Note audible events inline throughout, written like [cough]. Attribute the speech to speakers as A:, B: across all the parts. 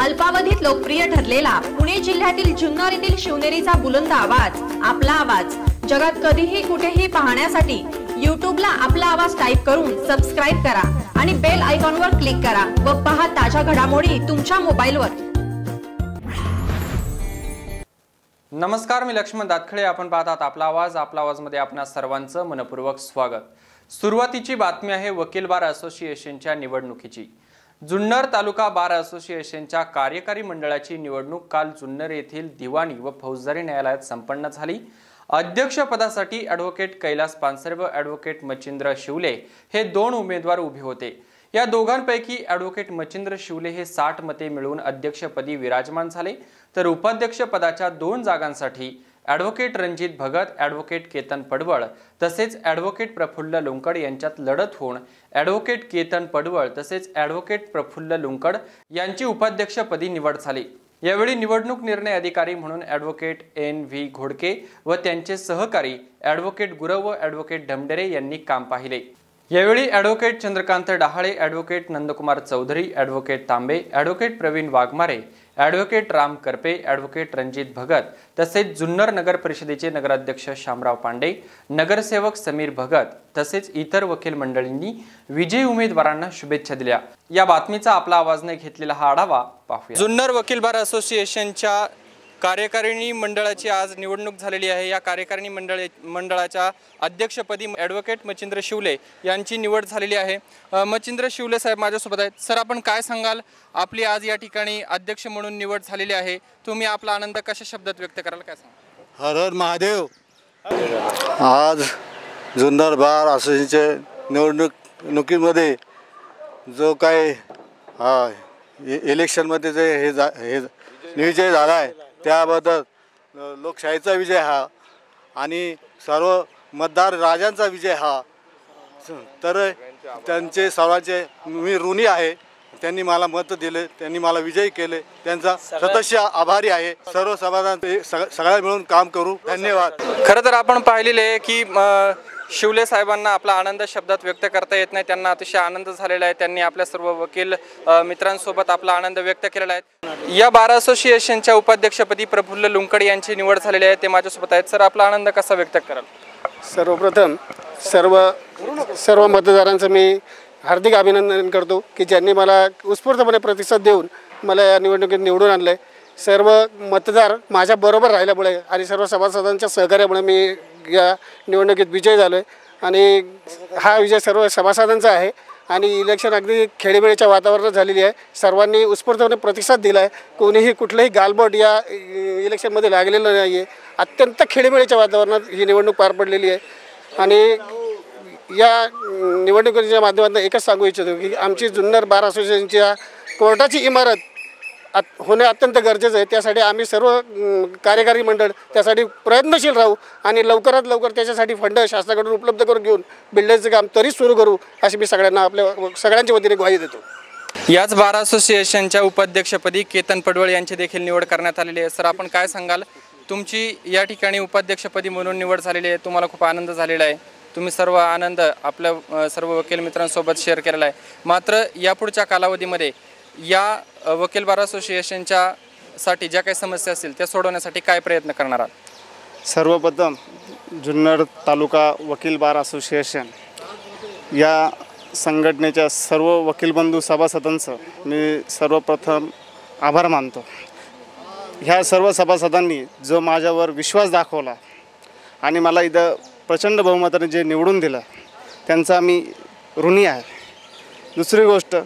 A: अल्पावधीत लोकप्रिय ठरलेला पुणे जिल्ह्यातील जुन्नर येथील शिवनेरीचा बुलंद आवाज आपला आवाज. जगात कधीही कुठेही पाहण्यासाठी युट्यूबला आपला आवाज टाईप करून सबस्क्राईब करा आणि बेल आयकॉनवर क्लिक करा व पहा ताज्या घडामोडी तुमच्या मोबाईलवर.
B: नमस्कार मी लक्ष्मण दातखळे. आपण पाहतात आपला आवाज. आपला आवाजमध्ये आपणा सर्वांचं मनपूर्वक स्वागत. सुरुवातीची बातमी आहे वकील बार असोसिएशनच्या निवडणुकीची. जुन्नर तालुका बार असोसिएशनच्या कार्यकारी मंडळाची निवडणूक काल जुन्नर येथील दिवाणी व फौजदारी न्यायालयात संपन्न झाली. अध्यक्षपदासाठी ॲडव्होकेट कैलास पानसरे व ॲडव्होकेट मच्छिंद्र शिवले हे दोन उमेदवार उभे होते. या दोघांपैकी ॲडव्होकेट मच्छिंद्र शिवले हे साठ मते मिळवून अध्यक्षपदी विराजमान झाले. तर उपाध्यक्षपदाच्या दोन जागांसाठी ॲडव्होकेट रणजित भगत ॲडव्होकेट केतन पडवळ तसेच ॲडव्होकेट प्रफुल्ल लुंकड यांच्यात लढत होऊन ॲडव्होकेट केतन पडवळ तसेच ॲडव्होकेट प्रफुल्ल लुंकड यांची उपाध्यक्षपदी निवड झाली. यावेळी निवडणूक निर्णय अधिकारी म्हणून ॲडव्होकेट एन व्ही घोडके व त्यांचे सहकारी ॲडव्होकेट गुरव व ॲडव्होकेट ढमडेरे यांनी काम पाहिले. यावेळी advocate Chandrakant Dahale advocate Nandkumar Chaudhari advocate Tambe advocate Pravin Waghmare advocate Ram Karpe advocate Ranjit Bhagat तसेच जुन्नर नगर परिषदेचे नगराध्यक्ष शामराव पांडे नगरसेवक समीर भगत तसेच इतर वकील मंडळींनी विजयी उमेदवारांना शुभेच्छा दिल्या. या बातमीचा आपला आवाजने घेतलेला हा आढावा पाहूया. जुन्नर वकील बार असोसिएशनच्या कार्यकारिणी मंडळाची आज निवडणूक झालेली आहे. या कार्यकारिणी मंडळ मंडळाच्या अध्यक्षपदी ॲडव्होकेट मच्छिंद्र शिवले यांची निवड झालेली आहे. अ, मच्छिंद्र शिवले साहेब माझ्यासोबत आहेत. सर आपण काय सांगाल? आपली आज या ठिकाणी अध्यक्ष म्हणून निवड झालेली आहे. तुम्ही आपला आनंद कशा शब्दात व्यक्त कराल? काय सांगा
C: हर हर महादेव. आज जुन्नर बार असोसिएशनच्या निवडणुकीमध्ये जो काय हा इलेक्शनमध्ये जे हे जा हे विजय झाला आहे त्याबद्दल लोकशाहीचा विजय हा आणि सर्व मतदार राजांचा विजय हा. तर त्यांचे सर्वांचे मी ऋणी आहे. त्यांनी मला मत दिले त्यांनी मला विजयी केले. त्यांचा सदस्य आभारी आहे. सर्व समाधान ते सगळ्या मिळून काम करू. धन्यवाद.
B: खरं तर आपण पाहिलेले आहे की शिवले साहेबांना आपला आनंद शब्दात व्यक्त करता येत नाही. त्यांना अतिशय आनंद झालेला आहे. त्यांनी आपल्या सर्व वकील मित्रांसोबत आपला आनंद व्यक्त केलेला आहे. या बार असोसिएशनच्या उपाध्यक्षपदी प्रफुल्ल लुंकड यांची निवड झालेली आहे. ते माझ्यासोबत आहेत. सर आपला आनंद कसा व्यक्त कराल?
D: सर्वप्रथम सर्व सर्व मतदारांचं मी हार्दिक अभिनंदन करतो की ज्यांनी मला उत्स्फूर्तपणे प्रतिसाद देऊन मला या निवडणुकीत निवडून आणलं आहे सर्व मतदार माझ्याबरोबर राहिल्यामुळे आणि सर्व सभासदांच्या सहकार्यामुळे मी या निवडणुकीत विजय झालो आहे आणि हा विजय सर्व सभासदांचा आहे. आणि इलेक्शन अगदी खेळीमेळीच्या वातावरणात झालेली आहे. सर्वांनी उत्स्फूर्तपणे प्रतिसाद दिला आहे कोणीही कुठलंही गालबोट या इलेक्शनमध्ये लागलेलं नाही आहे अत्यंत खेळीमेळीच्या वातावरणात ही निवडणूक पार पडलेली आहे. आणि या निवडणुकीच्या माध्यमातून एकच सांगू इच्छितो की आमची जुन्नर बार असोसिएशनच्या कोर्टाची इमारत आत होणे अत्यंत गरजेचं आहे. त्यासाठी आम्ही सर्व कार्यकारी मंडळ त्यासाठी प्रयत्नशील राहू आणि लवकरात लवकर त्याच्यासाठी फंड शासनाकडून उपलब्ध करून घेऊन बिल्डरचं काम तरीच सुरू करू अशी मी सगळ्यांना आपल्या सगळ्यांच्या वतीने ग्वाही देतो.
B: याच बार असोसिएशनच्या उपाध्यक्षपदी केतन पडवळ यांची देखील निवड करण्यात आलेली आहे. सर आपण काय सांगाल? तुमची या ठिकाणी उपाध्यक्षपदी म्हणून निवड झालेली आहे. तुम्हाला खूप आनंद झालेला आहे. तुम्ही सर्व आनंद आपल्या सर्व वकील मित्रांसोबत शेअर केलेला आहे. मात्र यापुढच्या कालावधीमध्ये या वकील बार असोसिएशनच्या साठी ज्या काही समस्या असतील त्या सोडवण्यासाठी काय प्रयत्न करणार आहात?
E: सर्वप्रथम जुन्नर तालुका वकील बार असोसिएशन या संघटनेच्या सर्व वकील बंधू सभासदांचं मी सर्वप्रथम आभार मानतो. ह्या सर्व सभासदांनी जो माझ्यावर विश्वास दाखवला आणि मला इथं प्रचंड बहुमताने जे निवडून दिलं त्यांचा मी ऋणी आहे. दुसरी गोष्ट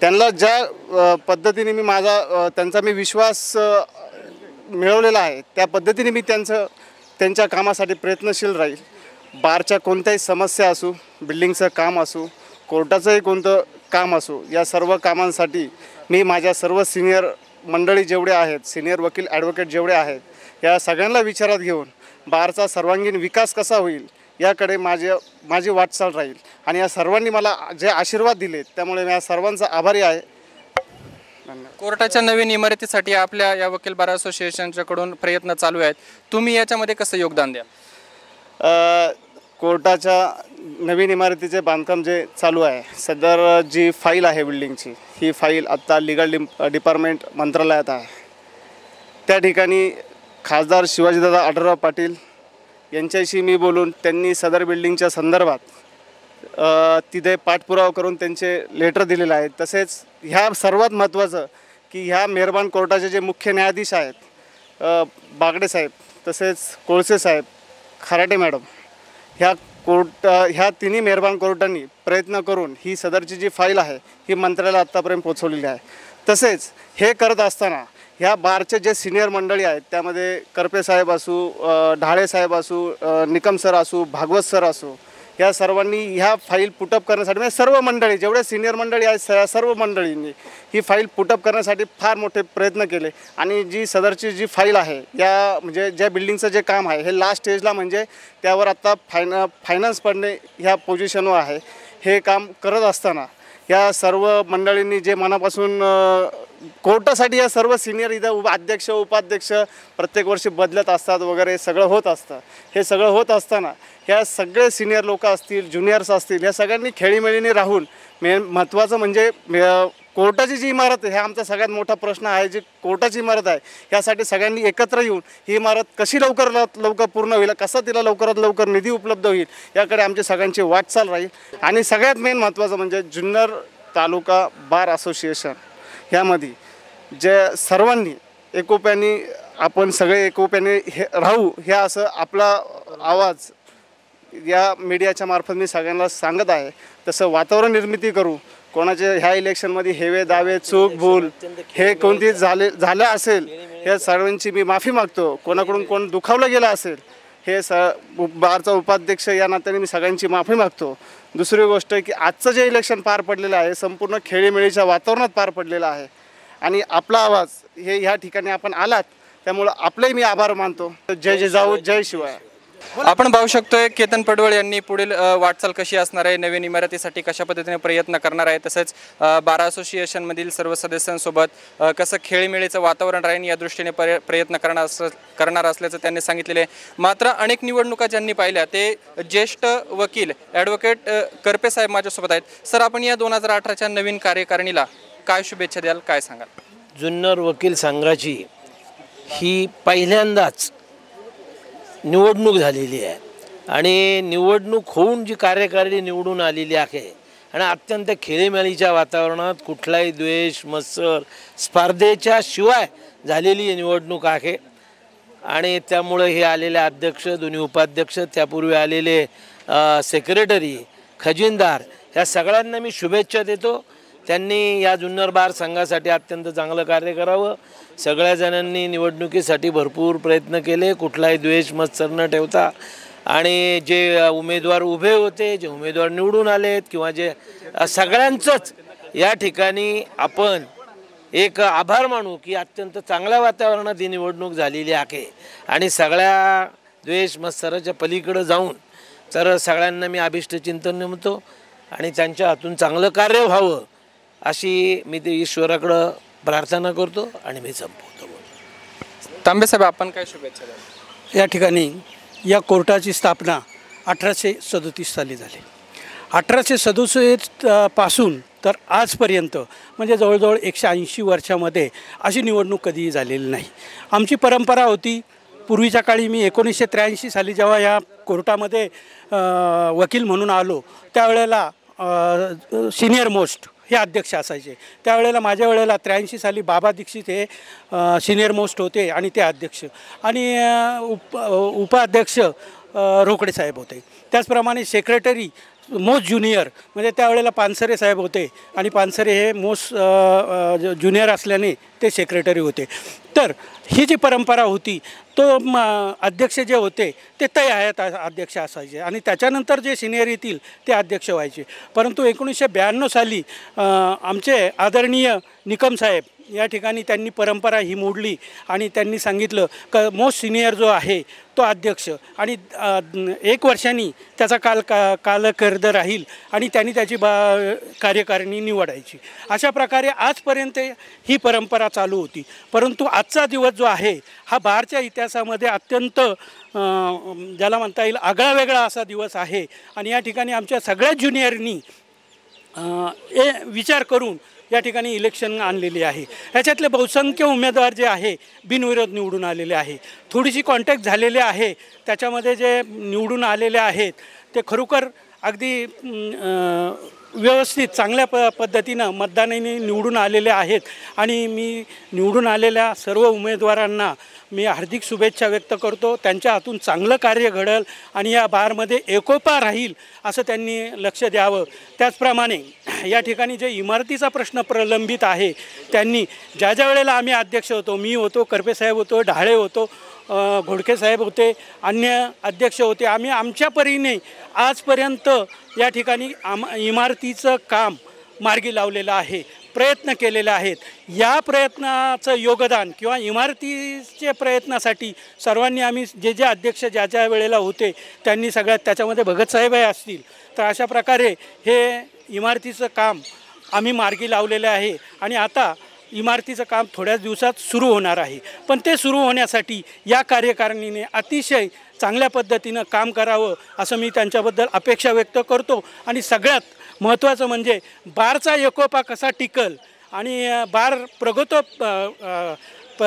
E: त्यांना ज्या पद्धतीने मी माझा त्यांचा मी विश्वास मिळवलेला आहे त्या पद्धतीने मी त्यांचं त्यांच्या कामासाठी प्रयत्नशील राहील. बारच्या कोणत्याही समस्या असू बिल्डिंगचं काम असू कोर्टाचंही कोणतं काम असू या सर्व कामांसाठी मी माझ्या सर्व सिनियर मंडळी जेवढे आहेत सिनियर वकील ॲडव्होकेट जेवढे आहेत या सगळ्यांना विचारात घेऊन बारचा सर्वांगीण विकास कसा होईल याकडे माझे माझी वाटचाल राहील. आणि या सर्वांनी मला जे आशीर्वाद दिले त्यामुळे मी या सर्वांचा आभारी आहे.
B: कोर्टाच्या नवीन इमारतीसाठी आपल्या या वकील बार असोसिएशनच्याकडून प्रयत्न चालू आहेत. तुम्ही याच्यामध्ये कसं योगदान द्या
E: कोर्टाच्या नवीन इमारतीचे बांधकाम जे चालू आहे सदर जी फाईल आहे बिल्डिंगची ही फाईल आत्ता लिगल डिप डिपार्टमेंट मंत्रालयात आहे. त्या ठिकाणी खासदार शिवाजीदादा आढळराव पाटील यांच्याशी मी बोलून त्यांनी सदर बिल्डिंगच्या संदर्भात तिथे पाठपुरावा करून त्यांचे लेटर दिलेलं आहे तसेच ह्या सर्वात महत्त्वाचं की ह्या मेहरबान कोर्टाचे जे मुख्य न्यायाधीश आहेत बागडे साहेब तसेच कोळसे साहेब खराटे मॅडम ह्या कोर्ट ह्या तिन्ही मेहरबान कोर्टांनी प्रयत्न करून ही सदरची जी फाईल आहे ही मंत्र्याला आत्तापर्यंत पोचवलेली आहे. तसेच हे करत असताना ह्या बारचे जे सिनियर मंडळी आहेत त्यामध्ये करपे साहेब असू ढाळे साहेब असू निकम सर असू भागवत सर असू या सर्वांनी ह्या फाईल पुटअप करण्यासाठी म्हणजे सर्व मंडळी जेवढे सिनियर मंडळी आहेत स- सर्व मंडळींनी ही फाईल पुटअप करण्यासाठी फार मोठे प्रयत्न केले. आणि जी सदरची जी फाईल आहे या म्हणजे ज्या बिल्डिंगचं जे काम आहे हे लास्ट स्टेजला म्हणजे त्यावर आत्ता फायना फायनान्स पडणे ह्या पोझिशनवर आहे. हे काम करत असताना या सर्व मंडळींनी जे मनापासून कोर्टासाठी या सर्व सिनियर इथं उप अध्यक्ष उपाध्यक्ष प्रत्येक वर्षी बदलत असतात वगैरे सगळं होत असतं. हे सगळं होत असताना ह्या सगळे सिनियर लोक असतील ज्युनियर्स असतील या सगळ्यांनी खेळीमेळीने राहून मेन महत्त्वाचं म्हणजे कोर्टाची जी इमारत आहे हा आमचा सगळ्यात मोठा प्रश्न आहे जी कोर्टाची इमारत आहे यासाठी सगळ्यांनी एकत्र येऊन ही इमारत कशी लवकर लवकर पूर्ण होईल कसा तिला लवकरात लवकर निधी उपलब्ध होईल याकडे आमची सगळ्यांची वाटचाल राहील. आणि सगळ्यात मेन महत्त्वाचं म्हणजे जुन्नर तालुका बार असोसिएशन. ह्यामध्ये जे सर्वांनी एकोप्याने आपण सगळे एकोप्याने हे राहू ह्या असं आपला आवाज या मीडियाच्या मार्फत मी सगळ्यांना सांगत आहे. तसं वातावरण निर्मिती करू. कोणाचे ह्या इलेक्शनमध्ये हेवे दावे चूक भूल हे कोणती झाले झालं असेल या सर्वांची मी माफी मागतो. कोणाकडून कोण दुखावलं गेलं असेल हे स बारचा उपाध्यक्ष या नात्याने मी सगळ्यांची माफी मागतो. दुसरी गोष्ट की आजचं जे इलेक्शन पार पडलेलं आहे संपूर्ण खेळीमेळीच्या वातावरणात पार पडलेलं आहे. आणि आपला आवाज हे ह्या ठिकाणी आपण आलात त्यामुळं आपलेही मी आभार मानतो. जय जिजाऊ जय शिवाय.
B: आपण पाहू शकतोय केतन पडवळ यांनी पुढील वाटचाल कशी असणार आहे नवीन इमारतीसाठी कशा पद्धतीने प्रयत्न करणार आहे तसेच अ, बारा असोसिएशनमधील सर्व सदस्यांसोबत कसं खेळीमेळीचं वातावरण राहील या दृष्टीने प्रयत्न करणार अस करणार असल्याचं त्यांनी सांगितलेले आहे. मात्र अनेक निवडणुका ज्यांनी पाहिल्या ते ज्येष्ठ वकील ॲडव्होकेट करपे साहेब माझ्यासोबत आहेत. सर आपण या दोन हजार अठराच्या नवीन कार्यकारिणीला काय शुभेच्छा द्याल काय सांगाल?
F: जुन्नर वकील संघाची ही पहिल्यांदाच निवडणूक झालेली आहे. आणि निवडणूक होऊन जी कार्यकारिणी निवडून आलेली आहे आणि अत्यंत खेळीमेळीच्या वातावरणात कुठलाही द्वेष मत्सर स्पर्धेच्या शिवाय झालेली निवडणूक आहे. आणि त्यामुळे हे आलेले अध्यक्ष दोन्ही उपाध्यक्ष त्यापूर्वी आलेले सेक्रेटरी खजिनदार ह्या सगळ्यांना मी शुभेच्छा देतो. त्यांनी या जुन्नर बार संघासाठी अत्यंत चांगलं कार्य करावं. सगळ्या जणांनी निवडणुकीसाठी भरपूर प्रयत्न केले. कुठलाही द्वेष मत्सर न ठेवता. आणि जे उमेदवार उभे होते जे उमेदवार निवडून आलेत किंवा जे सगळ्यांचंच या ठिकाणी आपण एक आभार मानू की अत्यंत चांगल्या वातावरणात ही निवडणूक झालेली आहे. आणि सगळ्या द्वेष मत्सराच्या पलीकडं जाऊन तर सगळ्यांना मी अभिष्ट चिंतन नेमतो आणि त्यांच्या हातून चांगलं कार्य व्हावं. अशी मी ते ईश्वराकडं प्रार्थना करतो आणि मी संपवतो
B: तांबे साहेब आपण काय शुभेच्छा द्याल?
G: या ठिकाणी या कोर्टाची स्थापना अठराशे सदोतीस साली झाली. अठराशे सदोतीसपासून तर आजपर्यंत म्हणजे जवळजवळ एकशे ऐंशी वर्षामध्ये अशी निवडणूक कधीही झालेली नाही. आमची परंपरा होती पूर्वीच्या काळी मी एकोणीसशे त्र्याऐंशी साली जेव्हा या कोर्टामध्ये वकील म्हणून आलो त्यावेळेला सिनियर मोस्ट हे अध्यक्ष असायचे. त्यावेळेला माझ्या वेळेला त्र्याऐंशी साली बाबा दीक्षित हे सिनियर मोस्ट होते आणि ते अध्यक्ष. आणि उप उपाध्यक्ष रोकडे साहेब होते. त्याचप्रमाणे सेक्रेटरी मोस्ट ज्युनियर म्हणजे त्यावेळेला पानसरे साहेब होते. आणि पानसरे हे मोस्ट ज्युनियर असल्याने ते सेक्रेटरी होते. तर ही जी परंपरा होती तो अध्यक्ष जे होते ते तय आहेत अध्यक्ष असायचे. आणि त्याच्यानंतर जे सिनियर येतील ते अध्यक्ष व्हायचे. परंतु एकोणीसशे ब्याण्णव साली आमचे आदरणीय निकम साहेब या ठिकाणी त्यांनी परंपरा ही मोडली आणि त्यांनी सांगितलं क मोस्ट सिनियर जो आहे तो अध्यक्ष. आणि एक वर्षांनी त्याचा काल का कालकर्द राहील आणि त्यांनी त्याची बा कार्यकारिणी निवडायची. अशा प्रकारे आजपर्यंत ही परंपरा चालू होती. परंतु आजचा दिवस जो आहे हा बारच्या इतिहासामध्ये अत्यंत ज्याला म्हणता येईल आगळा वेगळा असा दिवस आहे. आणि या ठिकाणी आमच्या सगळ्या ज्युनियरनी ए विचार करून या ठिकाणी इलेक्शन आणलेली आहे. ह्याच्यातले बहुसंख्य उमेदवार जे आहे बिनविरोध निवडून आलेले आहे. थोडीशी कॉन्टॅक्ट झालेले आहे. त्याच्यामध्ये जे निवडून आलेले आहेत ते खरोखर अगदी व्यवस्थित चांगल्या प पद्धतीनं मतदानाने निवडून आलेले आहेत. आणि मी निवडून आलेल्या सर्व उमेदवारांना मी हार्दिक शुभेच्छा व्यक्त करतो. त्यांच्या हातून चांगलं कार्य घडल आणि या बारमध्ये एकोपा राहील असं त्यांनी लक्ष द्यावं. त्याचप्रमाणे [coughs] या ठिकाणी जे इमारतीचा प्रश्न प्रलंबित आहे त्यांनी ज्या ज्या वेळेला आम्ही अध्यक्ष होतो मी होतो करपेसाहेब होतो ढाळे होतो घोडके साहेब होते अन्य अध्यक्ष होते आम्ही आमच्या परीने आजपर्यंत या ठिकाणी आम इमारतीचं काम मार्गी लावलेलं आहे प्रयत्न केलेले आहेत. या प्रयत्नाचं योगदान किंवा इमारतीचे प्रयत्नासाठी सर्वांनी आम्ही जे जे अध्यक्ष ज्या ज्या वेळेला होते त्यांनी सगळ्यात त्याच्यामध्ये भगतसाहेबही असतील. तर अशा प्रकारे हे इमारतीचं काम आम्ही मार्गी लावलेलं आहे आणि आता इमारतीचं काम थोड्याच दिवसात सुरू होणार आहे. पण ते सुरू होण्यासाठी या कार्यकारिणीने अतिशय चांगल्या पद्धतीनं काम करावं असं मी त्यांच्याबद्दल अपेक्षा व्यक्त करतो. आणि सगळ्यात महत्त्वाचं म्हणजे बारचा एकोपा कसा टिकल आणि बार प्रगत प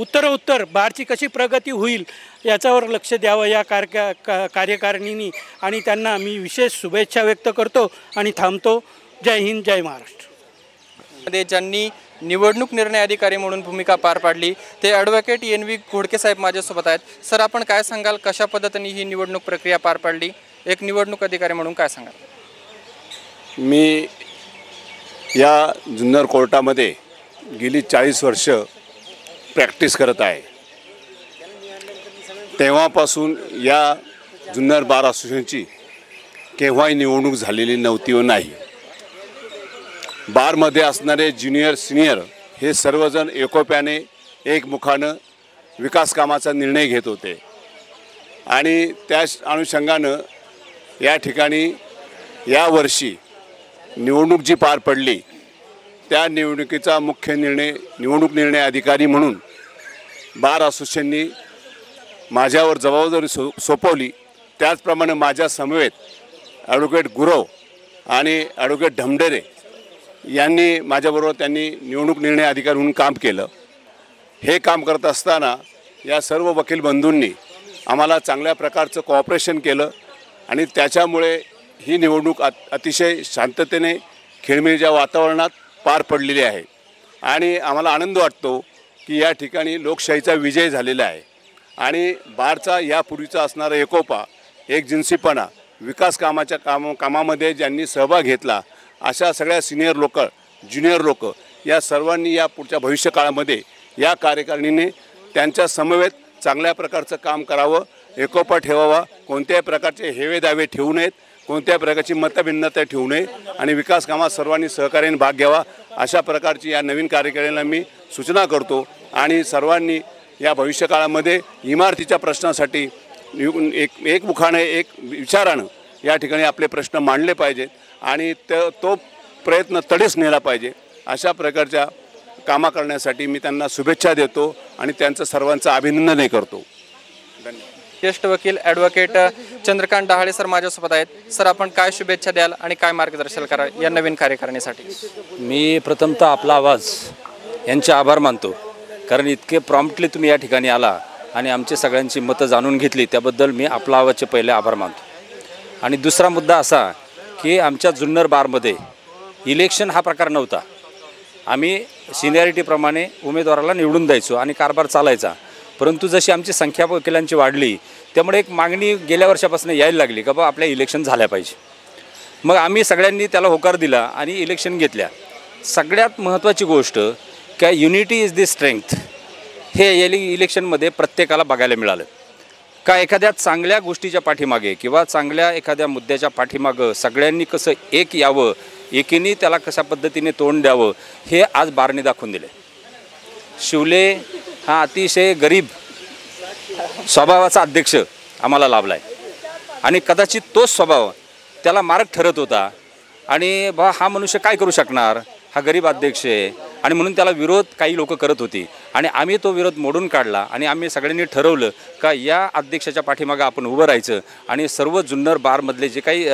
G: उत्तरोत्तर बारची कशी प्रगती होईल याच्यावर लक्ष द्यावं या कारक्या का कार्यकारिणीनी. आणि त्यांना मी विशेष शुभेच्छा व्यक्त करतो आणि थांबतो. जय हिंद जय महाराष्ट्र.
B: मध्ये ज्यांनी निवडणूक निर्णय अधिकारी म्हणून भूमिका पार पाडली ते ॲडव्होकेट एन व्ही घोडके साहेब माझ्यासोबत आहेत. सर आपण काय सांगाल? कशा पद्धतीने ही निवडणूक प्रक्रिया पार पाडली? एक निवडणूक अधिकारी म्हणून काय सांगाल?
H: मी या जुन्नर कोर्टामध्ये गेली चाळीस वर्ष प्रॅक्टिस करत आहे. तेव्हापासून या जुन्नर बार असोसिएशनची केव्हाही निवडणूक झालेली नव्हती व नाही. बारमध्ये असणारे ज्युनियर सिनियर हे सर्वजण एकोप्याने एकमुखानं विकास कामाचा निर्णय घेत होते. आणि त्या अनुषंगानं या ठिकाणी यावर्षी निवडणूक जी पार पडली त्या निवडणुकीचा मुख्य निर्णय निवडणूक निर्णय अधिकारी म्हणून बार असोसिएशननी माझ्यावर जबाबदारी सो सोपवली. त्याचप्रमाणे माझ्या समवेत ॲडव्होकेट गुरव आणि ॲडव्होकेट ढमडेरे यांनी माझ्याबरोबर त्यांनी निवडणूक निर्णय अधिकारी म्हणून काम केलं. हे काम करत असताना या सर्व वकील बंधूंनी आम्हाला चांगल्या प्रकारचं कॉपरेशन केलं आणि त्याच्यामुळे ही निवडणूक अत अतिशय शांततेने खेळमेळीच्या वातावरणात पार पडलेली आहे. आणि आम्हाला आनंद वाटतो की या ठिकाणी लोकशाहीचा विजय झालेला आहे. आणि बारचा यापूर्वीचा असणारा एकोपा एकजिन्सीपणा विकास कामाच्या काम कामामध्ये ज्यांनी सहभाग घेतला अशा सगळ्या सिनियर लोक ज्युनियर लोक या सर्वांनी या पुढच्या भविष्यकाळामध्ये या कार्यकारिणीने त्यांच्या समवेत चांगल्या प्रकारचं काम करावं एकोपा ठेवावा कोणत्याही प्रकारचे हेवे दावे ठेवू नयेत. कोणत्याही प्रकारची मतभिन्नता ठेवू नये आणि विकास कामात सर्वांनी सहकार्याने भाग घ्यावा अशा प्रकारची या नवीन कार्यकारिणीला मी सूचना करतो. आणि सर्वांनी या भविष्यकाळामध्ये इमारतीच्या प्रश्नासाठी एक एकमुखाने एक विचारानं या ठिकाणी आपले प्रश्न मांडले पाहिजेत आणि त तो प्रयत्न तडेच नेला पाहिजे. अशा प्रकारच्या कामा करण्यासाठी मी त्यांना शुभेच्छा देतो आणि त्यांचं सर्वांचं अभिनंदनही करतो. धन्यवाद.
B: ज्येष्ठ वकील ॲडव्होकेट चंद्रकांत डहाळे सर माझ्यासोबत आहेत. सर आपण काय शुभेच्छा द्याल आणि काय मार्गदर्शन कराल या नवीन कार्यकारिणीसाठी?
I: मी प्रथमतः आपला आवाज यांचे आभार मानतो. कारण इतके प्रॉम्प्टली तुम्ही या ठिकाणी आला आणि आमची सगळ्यांची मतं जाणून घेतली त्याबद्दल मी आपला आवाजचे पहिले आभार मानतो. आणि दुसरा मुद्दा असा की आमच्या जुन्नर बारमध्ये इलेक्शन हा प्रकार नव्हता. आम्ही सिनियरिटीप्रमाणे उमेदवाराला निवडून द्यायचो आणि कारभार चालायचा. परंतु जशी आमची संख्या वकिलांची वाढली त्यामुळे एक मागणी गेल्या वर्षापासून यायला लागली का बा आपल्या इलेक्शन झाल्या पाहिजे. मग आम्ही सगळ्यांनी त्याला होकार दिला आणि इलेक्शन घेतल्या. सगळ्यात महत्त्वाची गोष्ट का युनिटी इज दी स्ट्रेंथ हे या इलेक्शनमध्ये प्रत्येकाला बघायला मिळालं. का एखाद्या चांगल्या गोष्टीच्या पाठीमागे किंवा चांगल्या एखाद्या मुद्द्याच्या पाठीमागं सगळ्यांनी कसं एक यावं एकीने त्याला कशा पद्धतीने तोंड द्यावं हे आज बारने दाखवून दिले. शिवले हा अतिशय गरीब स्वभावाचा अध्यक्ष आम्हाला लाभला आहे आणि कदाचित तोच स्वभाव त्याला मार्ग ठरत होता. आणि बा हा मनुष्य काय करू शकणार? हा गरीब अध्यक्ष आहे. आणि म्हणून त्याला विरोध काही लोक करत होती. आणि आम्ही तो विरोध मोडून काढला. आणि आम्ही सगळ्यांनी ठरवलं का या अध्यक्षाच्या पाठीमागं आपण उभं राहायचं. आणि सर्व जुन्नर बारमधले जे काही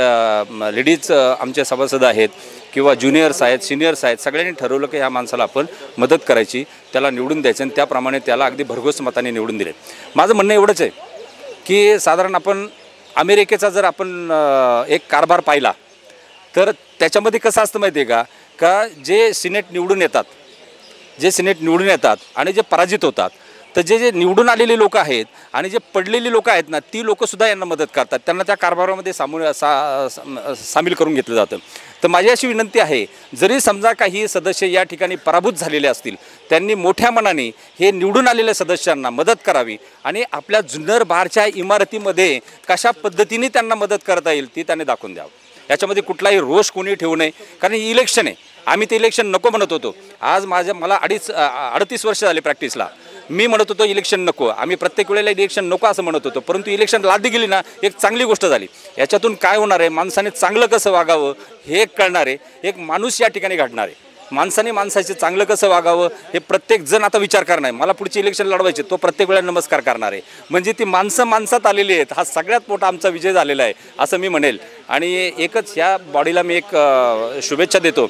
I: लेडीज आमचे सभासद आहेत किंवा ज्युनियर्स आहेत सिनियर्स आहेत सगळ्यांनी ठरवलं की ह्या माणसाला आपण मदत करायची त्याला निवडून द्यायचं आणि त्याप्रमाणे त्याला अगदी भरघोस मताने निवडून दिले. माझं म्हणणं एवढंच आहे की साधारण आपण अमेरिकेचा जर आपण एक कारभार पाहिला तर त्याच्यामध्ये कसं असतं माहिती आहे का? का जे सिनेट निवडून येतात जे सिनेट निवडून येतात आणि जे पराजित होतात तर जे जे निवडून आलेली लोक आहेत आणि जे पडलेली लोक आहेत ना ती लोकंसुद्धा यांना मदत करतात. त्यांना त्या कारभारामध्ये सामू सा सा- सामील करून घेतलं जातं. तर माझी अशी विनंती आहे जरी समजा काही सदस्य या ठिकाणी पराभूत झालेले असतील त्यांनी मोठ्या मनाने हे निवडून आलेल्या सदस्यांना मदत करावी आणि आपल्या जुन्नर बारच्या इमारतीमध्ये कशा पद्धतीने त्यांना मदत करता येईल ती त्यांनी दाखवून द्यावं. याच्यामध्ये कुठलाही रोष कोणी ठेवू नये. कारण ही इलेक्शन आहे. आम्ही ते इलेक्शन नको म्हणत होतो. आज माझ्या मला अडीच अडतीस वर्ष झाले प्रॅक्टिसला मी म्हणत होतो इलेक्शन नको. आम्ही प्रत्येक वेळेला इलेक्शन नको असं म्हणत होतो परंतु इलेक्शन लादी गेली ना एक चांगली गोष्ट झाली. याच्यातून काय होणार आहे? माणसाने चांगलं कसं वागावं हे एक कळणार आहे. एक माणूस या ठिकाणी घडणार आहे. माणसाने माणसाचे चांगलं कसं वागावं हे प्रत्येक जण आता विचार करणार आहे मला पुढची इलेक्शन लढवायचे तो प्रत्येक वेळेला नमस्कार करणार आहे. म्हणजे ती माणसं माणसात आलेली आहेत. हा सगळ्यात मोठा आमचा विजय झालेला आहे असं मी म्हणेल. आणि एकच ह्या बॉडीला मी एक शुभेच्छा देतो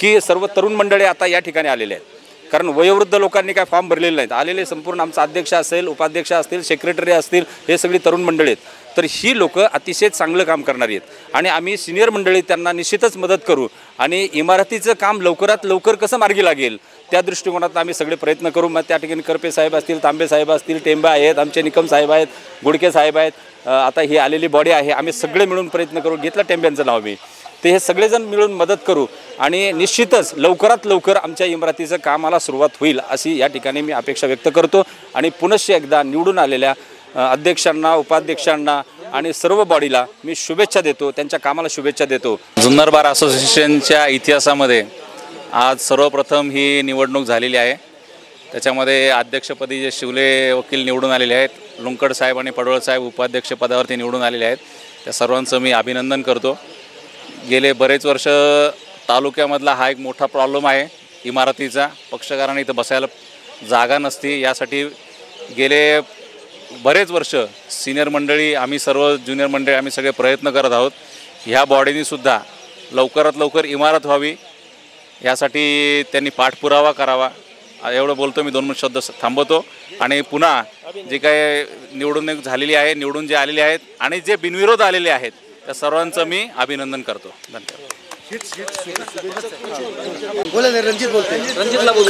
I: की सर्व तरुण मंडळी आता या ठिकाणी आलेले आहेत. कारण वयोवृद्ध लोकांनी काय फॉर्म भरलेले नाहीत. आलेले संपूर्ण आमचा अध्यक्ष असेल उपाध्यक्ष असतील सेक्रेटरी असतील हे सगळी तरुण मंडळी आहेत. तर ही लोकं अतिशय चांगलं काम करणारी आहेत. आणि आम्ही सिनियर मंडळी त्यांना निश्चितच मदत करू. आणि इमारतीचं काम लवकरात लवकर कसं मार्गी लागेल त्या दृष्टिकोनात आम्ही सगळे प्रयत्न करू. मग त्या ठिकाणी करपे साहेब असतील तांबे साहेब असतील टेंबे आहेत आमचे निकम साहेब आहेत गुडके साहेब आहेत. आता ही आलेली बॉडी आहे. आम्ही सगळे मिळून प्रयत्न करू. घेतलं टेंब्यांचं नाव मी. ते हे सगळेजण मिळून मदत करू. आणि निश्चितच लवकरात लवकर आमच्या इमारतीचं कामाला सुरुवात होईल अशी या ठिकाणी मी अपेक्षा व्यक्त करतो. आणि पुनश्च एकदा निवडून आलेल्या अध्यक्षांना उपाध्यक्षांना आणि सर्व बॉडीला मी शुभेच्छा देतो त्यांच्या कामाला शुभेच्छा देतो.
J: जुन्नर बार असोसिएशनच्या इतिहासामध्ये आज सर्वप्रथम ही निवडणूक झालेली आहे. त्याच्यामध्ये अध्यक्षपदी जे शिवले वकील निवडून आलेले आहेत लुंकड साहेब आणि पडवळ साहेब उपाध्यक्षपदावरती निवडून आलेले आहेत. त्या सर्वांचं मी अभिनंदन करतो. गेले बरेच वर्ष तालुक्यामधला हा एक मोठा प्रॉब्लेम आहे इमारतीचा. पक्षकारांना इथं बसायला जागा नसती. यासाठी गेले बरेच वर्ष सिनियर मंडळी आम्ही सर्व ज्युनियर मंडळी आम्ही सगळे प्रयत्न करत आहोत. ह्या बॉडीनीसुद्धा लवकरात लवकर इमारत व्हावी. यासाठी त्यांनी पाठपुरावा करावा. एवढं बोलतो मी दोन मिनिट शब्द थांबवतो. आणि पुन्हा जे काय निवडणूक झालेली आहे निवडून जे आलेले आहेत आणि जे बिनविरोध आलेले आहेत त्या सर्वांचं मी अभिनंदन करतो. धन्यवाद.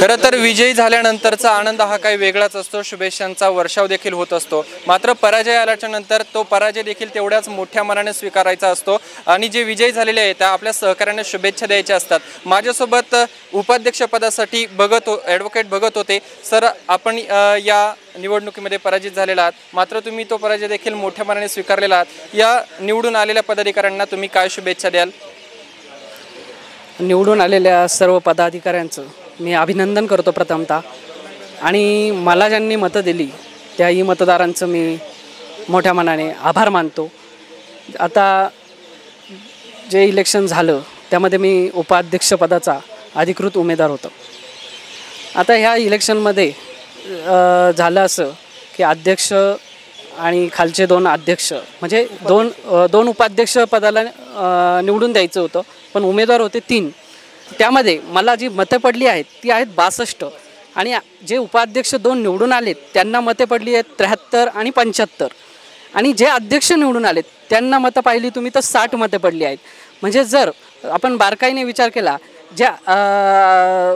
B: खरं तर विजयी झाल्यानंतरचा आनंद हा काही वेगळाच असतो. शुभेच्छांचा वर्षाव देखील होत असतो. मात्र पराजय आल्याच्यानंतर तो पराजय देखील तेवढ्याच मोठ्या मनाने स्वीकारायचा असतो. आणि जे विजयी झालेले आहेत त्या आपल्या सहकार्याने शुभेच्छा द्यायच्या असतात. माझ्यासोबत उपाध्यक्षपदासाठी बघत हो ॲडव्होकेट बघत होते. सर आपण या निवडणुकीमध्ये पराजित झालेला आहात. मात्र तुम्ही तो पराजय देखील मोठ्या मनाने स्वीकारलेला आहात. या निवडून आलेल्या पदाधिकाऱ्यांना तुम्ही काय शुभेच्छा द्याल?
K: निवडून आलेल्या सर्व पदाधिकाऱ्यांचं मी अभिनंदन करतो प्रथमतः. आणि मला ज्यांनी मतं दिली त्याही मतदारांचं मी मोठ्या मनाने आभार मानतो. आता जे इलेक्शन झालं त्यामध्ये मी उपाध्यक्षपदाचा अधिकृत उमेदवार होतो. आता ह्या इलेक्शनमध्ये झालं असं की अध्यक्ष आणि खालचे दोन अध्यक्ष म्हणजे दोन दोन उपाध्यक्ष पदाला निवडून द्यायचं होतं पण उमेदवार होते तीन. त्यामध्ये मला जी मतं पडली आहेत ती आहेत बासष्ट. आणि जे उपाध्यक्ष दोन निवडून आलेत त्यांना मते पडली आहेत त्र्याहत्तर आणि पंच्याहत्तर. आणि जे अध्यक्ष निवडून आलेत त्यांना मतं पाहिली तुम्ही तर साठ मते पडली आहेत. म्हणजे जर आपण बारकाईने विचार केला ज्या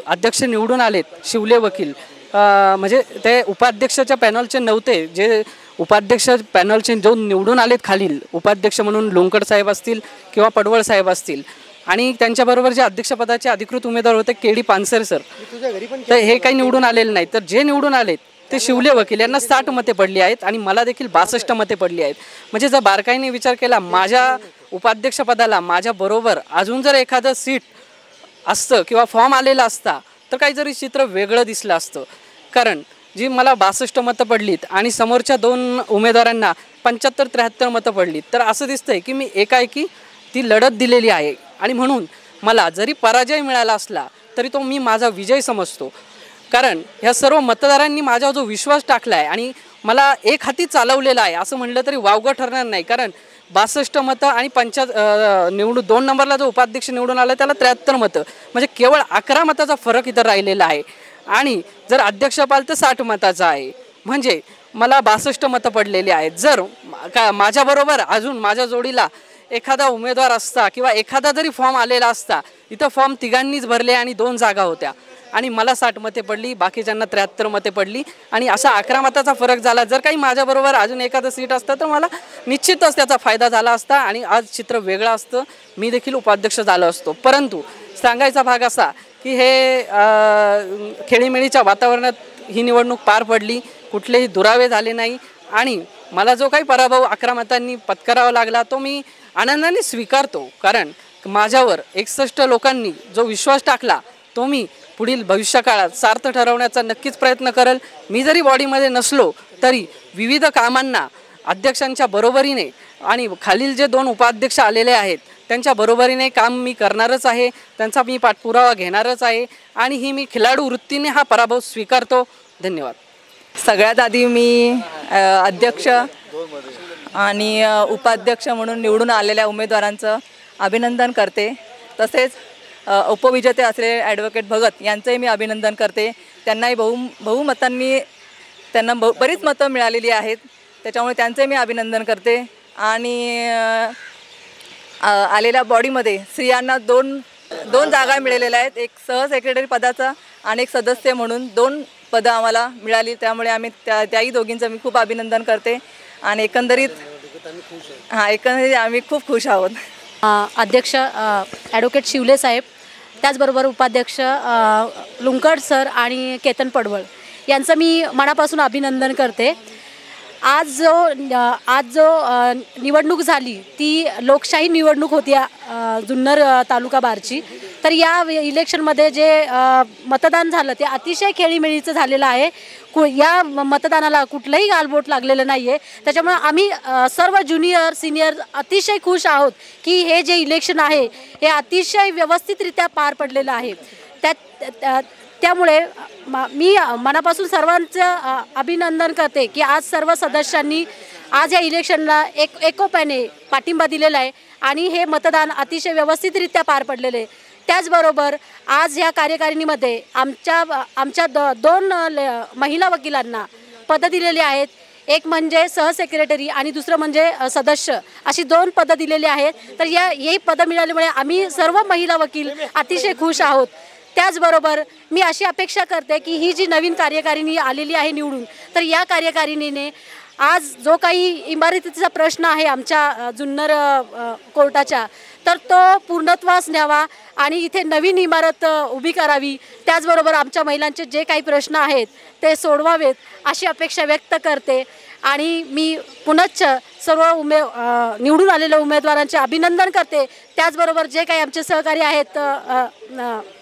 K: अध्यक्ष निवडून आलेत शिवले वकील म्हणजे ते उपाध्यक्षाच्या पॅनलचे नव्हते जे उपाध्यक्ष पॅनलचे जो निवडून आलेत खालील उपाध्यक्ष म्हणून लोंकड साहेब असतील किंवा पडवळ साहेब असतील आणि त्यांच्याबरोबर जे अध्यक्षपदाचे अधिकृत उमेदवार होते के डी पानसर सर तर हे काही निवडून आलेले नाही तर जे निवडून आलेत ते शिवले वकील यांना साठ मते पडली आहेत आणि मला देखील बासष्ट मते पडली आहेत. म्हणजे जर बारकाईने विचार केला माझ्या उपाध्यक्षपदाला माझ्याबरोबर अजून जर एखादं सीट असतं किंवा फॉर्म आलेला असता तर काहीतरी चित्र वेगळं दिसलं असतं. कारण जी मला बासष्ट मतं पडलीत आणि समोरच्या दोन उमेदवारांना पंच्याहत्तर त्र्याहत्तर मतं पडलीत. तर असं दिसतंय की मी एकाएकी ती लढत दिलेली आहे. आणि म्हणून मला जरी पराजय मिळाला असला तरी तो मी माझा विजय समजतो. कारण ह्या सर्व मतदारांनी माझ्यावर जो विश्वास टाकला आहे आणि मला एक हाती चालवलेला आहे असं म्हणलं तरी वावगं ठरणार नाही. कारण बासष्ट मतं आणि पंचा निवडून दोन नंबरला जो उपाध्यक्ष निवडून आला त्याला त्र्याहत्तर मतं. म्हणजे केवळ अकरा मताचा फरक इथं राहिलेला आहे. आणि जर अध्यक्ष पाल तर साठ मताचा आहे. म्हणजे मला बासष्ट मतं पडलेली आहेत. जर का माझ्याबरोबर अजून माझ्या जोडीला एखादा उमेदवार असता किंवा एखादा जरी फॉर्म आलेला असता इथं फॉर्म तिघांनीच भरले आणि दोन जागा होत्या. आणि मला साठ मते पडली बाकीच्यांना त्र्याहत्तर मते पडली आणि असा अकरा मताचा फरक झाला. जर काही माझ्याबरोबर अजून एखादं सीट असतं तर मला निश्चितच त्याचा फायदा झाला असता आणि आज चित्र वेगळं असतं. मी देखील उपाध्यक्ष झालो असतो. परंतु सांगायचा भाग असा की हे खेळीमेळीच्या वातावरणात ही निवडणूक पार पडली कुठलेही दुरावे झाले नाही. आणि मला जो काही पराभव अकरा मतांनी पत्करावा लागला तो मी आनंदाने स्वीकारतो. कारण माझ्यावर एकसष्ट लोकांनी जो विश्वास टाकला तो मी पुढील भविष्यकाळात सार्थ ठरवण्याचा नक्कीच प्रयत्न करेल. मी जरी बॉडीमध्ये नसलो तरी विविध कामांना अध्यक्षांच्या बरोबरीने आणि खालील जे दोन उपाध्यक्ष आलेले आहेत त्यांच्या बरोबरीने काम मी करणारच आहे त्यांचा मी पाठपुरावा घेणारच आहे आणि ही मी खिलाडू वृत्तीने हा पराभव स्वीकारतो. धन्यवाद.
L: सगळ्यात आधी मी अध्यक्ष आणि उपाध्यक्ष म्हणून निवडून आलेल्या उमेदवारांचं अभिनंदन करते. तसेच उपविजेते असलेले ॲडव्होकेट भगत यांचंही मी अभिनंदन करते. त्यांनाही बहु बहुमतांनी त्यांना ब बरीच मतं मिळालेली आहेत. त्याच्यामुळे त्यांचंही मी अभिनंदन करते. आणि आलेल्या बॉडीमध्ये स्त्रियांना दोन दोन जागा मिळालेल्या आहेत. एक सहसेक्रेटरी पदाचा आणि एक सदस्य म्हणून दोन पदं आम्हाला मिळाली. त्यामुळे आम्ही त्या त्याही दोघींचं मी खूप अभिनंदन करते. आणि एकंदरीत हां एकंदरीत आम्ही खूप खुश आहोत.
M: अध्यक्ष ॲडव्होकेट शिवले साहेब त्याचबरोबर उपाध्यक्ष लुंकड सर आणि केतन पडवळ. यांचं मी मनापासून अभिनंदन करते. आज जो आज जो निवडणूक झाली ती लोकशाही निवडणूक होती जुन्नर तालुका बारची. तर या इलेक्शनमध्ये जे मतदान झालं ते अतिशय खेळीमेळीचं झालेलं आहे. कु या मतदानाला कुठलंही गालबोट लागलेलं नाही आहे त्याच्यामुळे आम्ही सर्व ज्युनियर सिनियर अतिशय खुश आहोत की हे जे इलेक्शन आहे हे अतिशय व्यवस्थितरित्या पार पडलेलं आहे. त्यात त्या- त्यामुळे म- मी मनापासून सर्वांचं अभिनंदन करते की आज सर्व सदस्यांनी आज या इलेक्शनला एक एकोप्याने पाठिंबा दिलेला आहे आणि हे मतदान अतिशय व्यवस्थितरित्या पार पडलेले आहे. त्याचबरोबर आज ह्या कार्यकारिणीमध्ये आमच्या आमच्या द दोन ल- महिला वकिलांना पदं दिलेली आहेत. एक म्हणजे सहसेक्रेटरी आणि दुसरं म्हणजे सदस्य अशी दोन पदं दिलेली आहेत. तर या हे पदं मिळाल्यामुळे आम्ही सर्व महिला वकील अतिशय खुश आहोत. त्याचबरोबर मी अशी अपेक्षा करते की ही जी नवीन कार्यकारिणी आलेली आहे निवडून तर या कार्यकारिणीने आज जो काही इमारतीचा प्रश्न आहे आमच्या जुन्नर कोर्टाच्या तर तो पूर्णत्वास न्यावा आणि इथे नवीन इमारत उभी करावी. त्याचबरोबर आमच्या महिलांचे जे काही प्रश्न आहेत ते सोडवावेत अशी अपेक्षा व्यक्त करते. आणि मी पुनश्च सर्व उमे निवडून आलेल्या उमेदवारांचे अभिनंदन करते. त्याचबरोबर जे काही आमचे सहकारी आहेत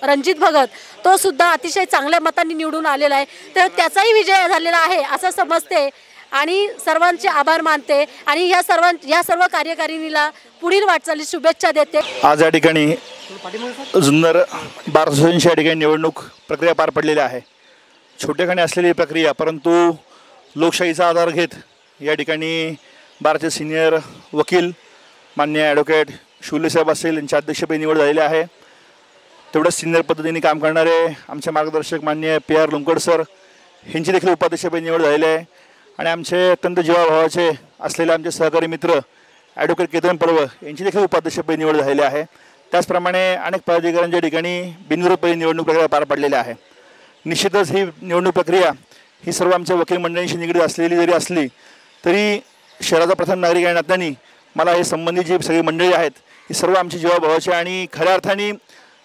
M: रणजित भगत तो सुद्धा अतिशय चांगल्या मतांनी निवडून आलेला आहे. तर त्याचाही विजय झालेला आहे असं समजते. आणि सर्वांचे आभार मानते. आणि या सर्वां या सर्व कार्यकारिणीला पुढील वाटचाली शुभेच्छा देते.
N: आज या ठिकाणी जुन्नर बार असोसिएशनची या ठिकाणी निवडणूक प्रक्रिया पार पडलेली आहे. छोटेखानी असलेली प्रक्रिया परंतु लोकशाहीचा आधार घेत या ठिकाणी बाराचे सिनियर वकील मान्य ॲडव्होकेट शिवलेसाहेब असेल यांच्या अध्यक्षपदी निवड झालेली आहे. तेवढंच सिनियर पद्धतीने काम करणारे आमचे मार्गदर्शक मान्य पी आर लुंकड सर यांची देखील उपाध्यक्षपदी निवड झालेली आहे. आणि आमचे अत्यंत जीवाभावाचे असलेले आमचे सहकारी मित्र ॲडव्होकेट केतन पर्व यांची देखील उपाध्यक्षपदी निवड झालेली आहे. त्याचप्रमाणे अनेक पदाधिकाऱ्यांच्या ठिकाणी बिनविरोधपदी निवडणूक प्रक्रिया पार पडलेली आहे. निश्चितच ही निवडणूक प्रक्रिया ही सर्व आमच्या वकील मंडळींशी निगडीत असलेली जरी असली तरी शहराचा प्रथम नागरिक या नात्याने मला हे संबंधित जी सगळी मंडळी आहेत ही सर्व आमची जीवाभावाची आणि खऱ्या अर्थाने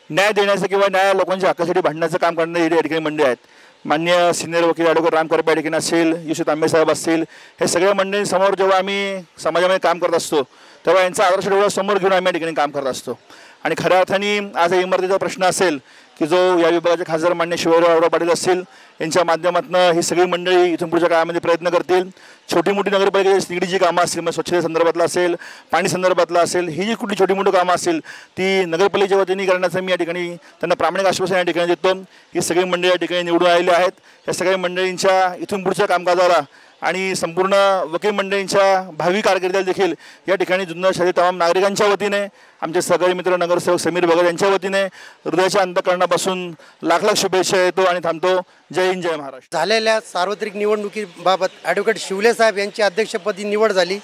N: न्याय देण्याचं किंवा न्याय लोकांच्या हक्कासाठी भांडण्याचं काम करणारी या ठिकाणी मंडळी आहेत. मान्य सिनियर वकील ॲडव्होकेट राम करपे या ठिकाणी असेल युसुफ तांबे साहेब असतील हे सगळ्या मंडळींसमोर जेव्हा आम्ही समाजामध्ये काम करत असतो तेव्हा यांचा आदर्श डोळा समोर घेऊन आम्ही या ठिकाणी काम करत असतो. आणि खऱ्या अर्थाने आज या इमारतीचा प्रश्न असेल की जो या विभागाचे खासदार मान्य शिवराव पाटील असतील यांच्या माध्यमातून ही सगळी मंडळी इथून पुढच्या काळामध्ये प्रयत्न करतील. छोटी मोठी नगरपालिकेची निगडी जी कामं असतील मग स्वच्छते संदर्भातला असेल पाणी संदर्भातला असेल ही जी कुठली छोटी मोठी कामं असतील ती नगरपालिकेच्या वतीने करण्याचं मी या ठिकाणी त्यांना प्रामाणिक आश्वासन या ठिकाणी देतो. ही सगळी मंडळी या ठिकाणी निवडून आलेली आहेत. या सगळ्या मंडळींच्या इथून पुढच्या कामकाजाला आणि संपूर्ण वकील मंडळींच्या भावी कारकिर्दीला देखील या ठिकाणी जुन्नर शहरी तमाम नागरिकांच्या वतीने आमचे सहकारी मित्र नगरसेवक समीर भगत यांच्या वतीने हृदयाच्या अंतकरणापासून लाख लाख शुभेच्छा येतो आणि थांबतो. जय हिंद जय महाराष्ट्र.
O: झालेल्या सार्वत्रिक निवडणुकीबाबत ॲडव्होकेट शिवले साहेब यांची अध्यक्षपदी निवड झाली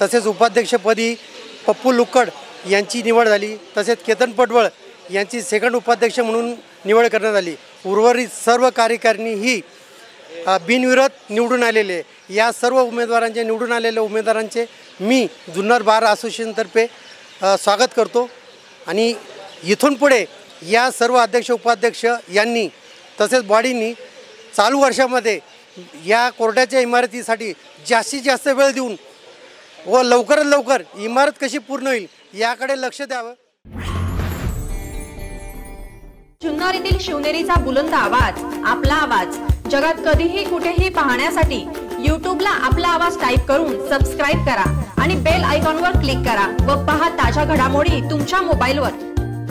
O: तसेच उपाध्यक्षपदी पप्पू लुक्कड यांची निवड झाली तसेच केतन पटवळ यांची सेकंड उपाध्यक्ष म्हणून निवड करण्यात आली. उर्वरित सर्व कार्यकारिणी ही बिनविरोध निवडून आलेले. या सर्व उमेदवारांचे निवडून आलेल्या उमेदवारांचे मी जुन्नर बार असोसिएशनतर्फे स्वागत करतो. आणि इथून पुढे या सर्व अध्यक्ष उपाध्यक्ष यांनी तसेच बॉडींनी चालू वर्षामध्ये या कोर्टाच्या इमारतीसाठी जास्तीत जास्त वेळ देऊन व लवकरात लवकर इमारत कशी पूर्ण होईल याकडे लक्ष द्यावं.
A: जुन्नर येथील शिवनेरीचा बुलंद आवाज आपला आवाज. जगात कधीही कुठेही पाहण्यासाठी युट्यूबला आपला आवाज टाईप करून सबस्क्राईब करा आणि बेल आयकॉनवर क्लिक करा व पहा ताज्या घडामोडी तुमच्या मोबाईलवर